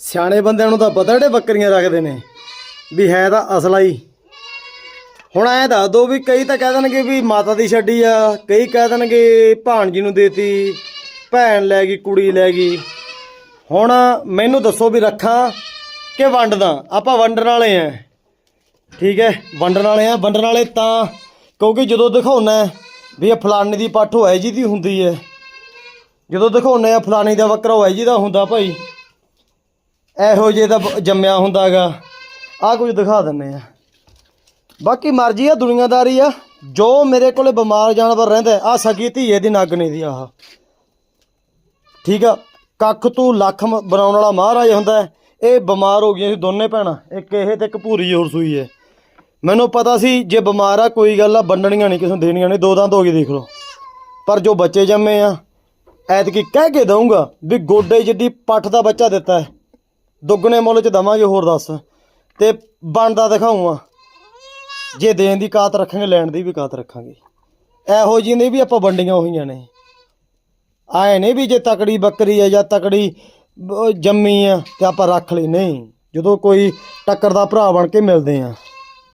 ਸਿਆਣੇ ਬੰਦਿਆਂ ਨੂੰ ਤਾਂ ਪਤਾ ਜਿਹੜੇ ਬੱਕਰੀਆਂ ਰੱਖਦੇ ਨੇ, ਵੀ ਹੈ ਤਾਂ ਅਸਲਾ ਹੀ। ਹੁਣ ਐ ਦੱਸ ਦੋ ਵੀ ਕਈ ਤਾਂ ਕਹਿ ਦੇਣਗੇ ਵੀ ਮਾਤਾ ਦੀ ਛੱਡੀ ਆ, ਕਈ ਕਹਿ ਦੇਣਗੇ ਭਾਣਜੀ ਨੂੰ ਦੇਤੀ, ਭੈਣ ਲੈ ਗਈ, ਕੁੜੀ ਲੈ ਗਈ। ਹੁਣ ਮੈਨੂੰ ਦੱਸੋ ਵੀ ਰੱਖਾਂ ਕਿ ਵੰਡਦਾ? ਆਪਾਂ ਵੰਡਣ ਵਾਲੇ ਆ। ਠੀਕ ਹੈ, ਵੰਡਣ ਵਾਲੇ ਆ। ਵੰਡਣ ਵਾਲੇ ਤਾਂ ਕਿਉਂਕਿ ਜਦੋਂ ਦਿਖਾਉਣਾ ਵੀ ਇਹ ਫਲਾਣੇ ਦੀ ਪੱਠ ਹੋਏ ਜੀ ਦੀ ਹੁੰਦੀ ਹੈ। ਜਦੋਂ ਦਿਖਾਉਣੇ ਆ ਫਲਾਣੇ ਦਾ ਬੱਕਰਾ ਹੋਏ ਜੀ ਦਾ ਹੁੰਦਾ ਭਾਈ। ਇਹੋ ਜਿਹੇ ਦਾ ਬ- ਜੰਮਿਆ ਹੁੰਦਾਗਾ। ਆ ਕੁਝ ਦਿਖਾ ਦਿੰਨੇ ਆ। ਬਾਕੀ ਮਰਜ਼ੀ ਆ, ਦੁਨੀਆਦਾਰੀ ਆ। ਜੋ ਮੇਰੇ ਕੋਲੇ ਬਿਮਾਰ ਜਾਨਵਰ ਰਹਿੰਦਾ ਆ ਸਗੀ ਧੀਏ ਦੀ ਨਾਗਣੀ ਦੀ ਆਹ। ਠੀਕ ਆ? ਕੱਖ ਤੂੰ ਲੱਖ ਬਣਾਉਣ ਵਾਲਾ ਮਹਾਰਾਜ ਹੁੰਦਾ ਇਹ ਬਿਮਾਰ ਹੋ ਗਈਆਂ ਸੀ ਦੋਨੇ ਭੈਣਾਂ। ਇੱਕ ਇਹ ਤੇ ਇੱਕ ਭੂਰੀ ਹੋਰ ਸੂਈ ਹੈ। ਮੈਨੂੰ ਪਤਾ ਸੀ, ਜੇ ਬਿਮਾਰ ਆ, ਕੋਈ ਗੱਲ ਆ, ਵੰਡਣੀਆਂ ਨਹੀਂ, ਕਿਸੇ ਨੂੰ ਦੇਣੀਆਂ ਨਹੀਂ, ਦੋ ਦੰਦ ਹੋ ਗਏ ਦੇਖ ਲਓ। ਪਰ ਜੋ ਬੱਚੇ ਜੰਮੇ ਆ, ਐਤਕੀ ਕਹਿ ਕੇ ਦਊਂਗਾ ਵੀ ਗੋਡੇ ਜਿੱਡੀ ਪੱਠ ਦਾ ਬੱਚਾ ਦਿੱਤਾ ਹੈ। ਦੁੱਗਣੇ ਮੁੱਲ ਚ ਦਵਾਂਗੇ, ਹੋਰ ਦੱਸ। ਤੇ ਬਣਦਾ ਦਿਖਾਉਂਗਾ ਜੇ ਦੇਣ ਦੀ ਕਾਤ ਰੱਖਾਂਗੇ, ਲੈਣ ਦੀ ਵੀ ਕਾਤ ਰੱਖਾਂਗੇ। ਇਹੋ ਜਿਹੀ ਨਹੀਂ ਵੀ ਆਪਾਂ ਵੰਡੀਆਂ ਹੋਈਆਂ ਨੇ। ਆਏ ਨਹੀਂ ਵੀ ਜੇ ਤਕੜੀ ਬੱਕਰੀ ਹੈ ਜਾਂ ਤਕੜੀ ਜੰਮੀ ਆ ਤੇ ਆਪਾਂ ਰੱਖ ਲਈ। ਨਹੀਂ। ਜਦੋਂ ਕੋਈ ਟੱਕਰ ਦਾ ਭਰਾ ਬਣ ਕੇ ਮਿਲਦੇ ਆ।